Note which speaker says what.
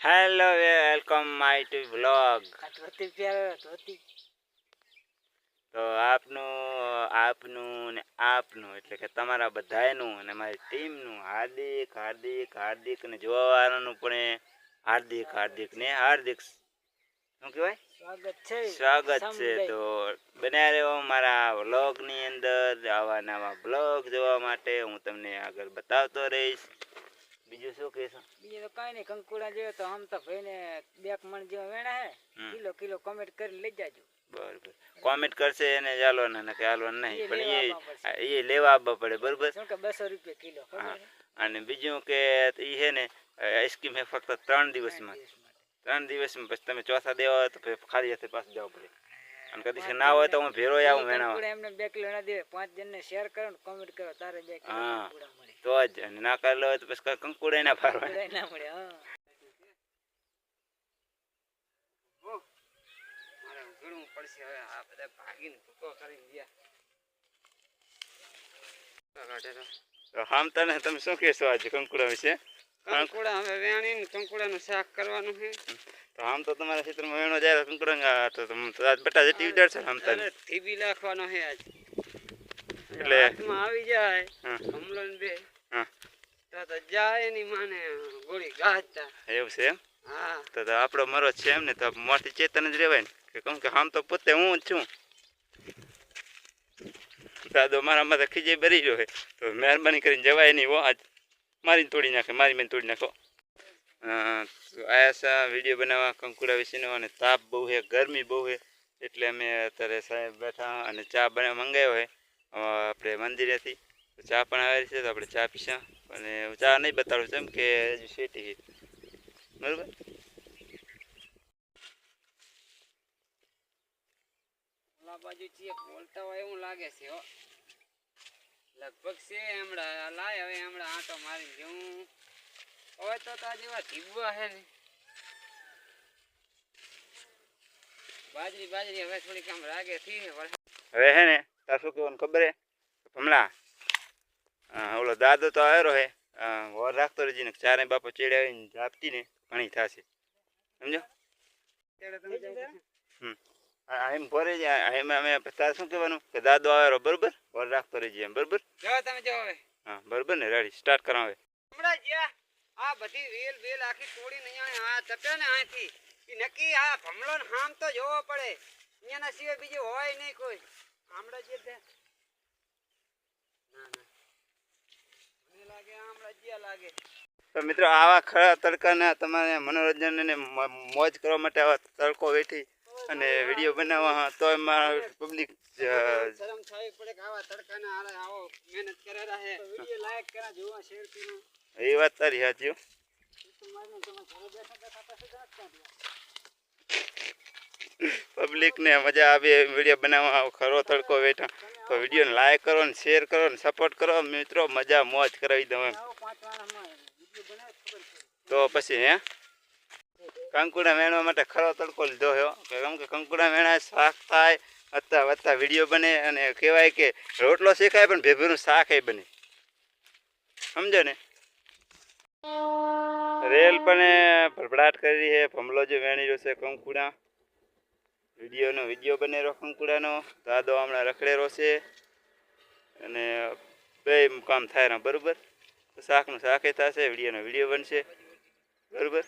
Speaker 1: Hello welcome my to
Speaker 2: ધોતી
Speaker 1: તો આપનું આપનું ને આપનું એટલે કે તમારા બધાનું અને મારી ટીમનું હાર્દિક હાર્દિક હાર્દિક ને જોવાવાળાનું પણ હાર્દિક હાર્દિક ને હાર્દિક. શું કહેવાય?
Speaker 2: સ્વાગત છે.
Speaker 1: સ્વાગત છે. તો બન્યા રહ્યો મારા વ્લોગની અંદર આવા નવા બ્લોગ જોવા માટે. હું તમને આગળ બતાવતો રહીશ. બીજું શું કહેશો?
Speaker 2: બીજું તો કઈ નહીં કંકુડા જેવો તો આમ તો ભાઈને બે મણ જેવો વેણા હે. કિલો કિલો કોમેન્ટ કરી લઈ જાજો.
Speaker 1: બરોબર. કોમેન્ટ કરશે એને ચાલો ને કે હાલો નહીં પણ એ એ લેવા આવવા પડે બરોબર?
Speaker 2: શું કે બસો રૂપિયા કિલો
Speaker 1: હા. અને બીજું કે એ છે ને આઈસ્ક્રીમ હે ફક્ત ત્રણ દિવસમાં. ત્રણ દિવસમાં પછી તમે ચોથા દેવા હોય તો ખાલી હાથે પાછું જવું પડે. અને કદી ના હોય તો હું ભેરો આવું વેણાવા.
Speaker 2: એમને બે કિલો ના દે. પાંચ જણને શેર કરો ને કોમેન્ટ કરો. તારે બે
Speaker 1: હા. તો જ. અને ના કરેલો હોય તો પછી કંકુડે ના ફારવા
Speaker 2: ના મળે હા.
Speaker 3: મારે ઉઘડવું પડશે હવે. આ બધા ભાગીને ભૂકો કરી ગયા.
Speaker 1: આમ તને તમે શું કહેશો આજે કંકુડા વિશે?
Speaker 3: કંકુડા હવે કંકુડાનું શાક કરવાનું છે
Speaker 1: તો આમ તો તમારા ક્ષેત્રમાં વેણો જાય તો કંકુડા તો આજ બટા જેટી ઉજાડશે ને આમ તને
Speaker 3: અરે થીબી નાખવાનો છે આજ.
Speaker 1: એટલે-
Speaker 3: હાથમાં આવી જાય
Speaker 1: હા.
Speaker 3: બે. તો તો જાય એની માને ગોળી ગાજતા.
Speaker 1: એવું છે
Speaker 3: હા.
Speaker 1: તો તો આપણો મરો છે એમ ને તો મોટી ચેતન જ રહેવાય ને. કેમ કે આમ તો પોતે હું જ છું. દાદો મારા માથે ખીજે ભરી છે. તો મહેરબાની કરીને જવાય નહીં હો આજ. મારીને તોડી નાખે મારી મેં તોડી નાખો. તો આયા છે વીડિયો બનાવવા કંકુડા વિશેનો અને તાપ બહુ છે, ગરમી બહુ છે. એટલે અમે અત્યારે સાહેબ બેઠા અને ચા બને મંગાવ્યો છે. આપણે મંદિરેથી. ચા પણ આવેલી છે, તો આપણે ચા પીશા. અને હું ચા નહીં બતાડું છું એમ કે હજુ શેટી બરાબર?
Speaker 3: બોલતા હોય એવું લાગે છે લગભગ છે હમણાં, લાય હવે હમણાં આંટો મારી જેવું હવે તો તા જેવા ધીબવા છે ને. બાજરી બાજરી હવે થોડીક આમ રાગે થી
Speaker 1: હવે હે ને તાર શું કહેવાનું ખબર હે? હમણાં ઓલો દાદો તો આવ્યો હે. વર રાખતો રહેજે ને ચારે બાપો ચેડે આવીને ઝાપતી ને ઘણી થશે. સમજો? આ એમ ભરે જ એમ અમે તારે શું કહેવાનું? કે દાદો આવ્યો બરોબર? વર રાખતો રહેજે એમ બરોબર?
Speaker 3: જો તમે જો હવે.
Speaker 1: હા બરોબર ને રેડી સ્ટાર્ટ કરાવે
Speaker 3: હમણાં જ્યાં આ બધી વેલ વેલ આખી તોડી ને અહીંયા આ તપે ને અહીંથી. ઈ નક્કી આ ભમલો ને હામ તો જોવો પડે. અહીંયાના સિવાય બીજું હોય નહીં કોઈ. આમળા જે તે ના ના. મને લાગે આમળા જ્યાં લાગે.
Speaker 1: તો મિત્રો આવા ખરા તડકાના તમારે મનોરંજન અને મોજ કરવા માટે આવા તડકો વેઠી અને વીડિયો બનાવવા તો એમાં પબ્લિક
Speaker 3: શરમ થવી પડે કે આવા તડકાના આવો મહેનત કરેલા હે
Speaker 2: વીડિયો લાઈક કરા જોવા શેર કરો.
Speaker 1: એ વાત તારી સાચી. પબ્લિકને મજા આવે વીડિયો બનાવવા ખરો તડકો બેઠા. તો વિડીયોને લાઈક કરો ને શેર કરો ને સપોર્ટ કરો. મિત્રો, મજા મોજ કરાવી દઉં એમ.
Speaker 2: વીડિયો
Speaker 1: તો પછી હે? કંકુડા વેણવા માટે ખરો તડકો લીધો હો કેમ કે કંકુડા વેણા શાક થાય અત્તા વધતા વીડિયો બને અને કહેવાય કે રોટલો શીખાય પણ ભેભીનું શાક એ બને. સમજો ને? રેલ પણ ભરભડાટ કરી છે. ભમલો જે વેણી રહ્યો છે કંકુડા. વિડીયોનો વીડિયો બને રહ્યો કંકુડાનો. દાદો હમણાં રખડેલો છે. અને બે કામ થાય બરાબર? શાકનું શાકે થશે, વિડીયોનો વીડિયો બનશે. બરાબર?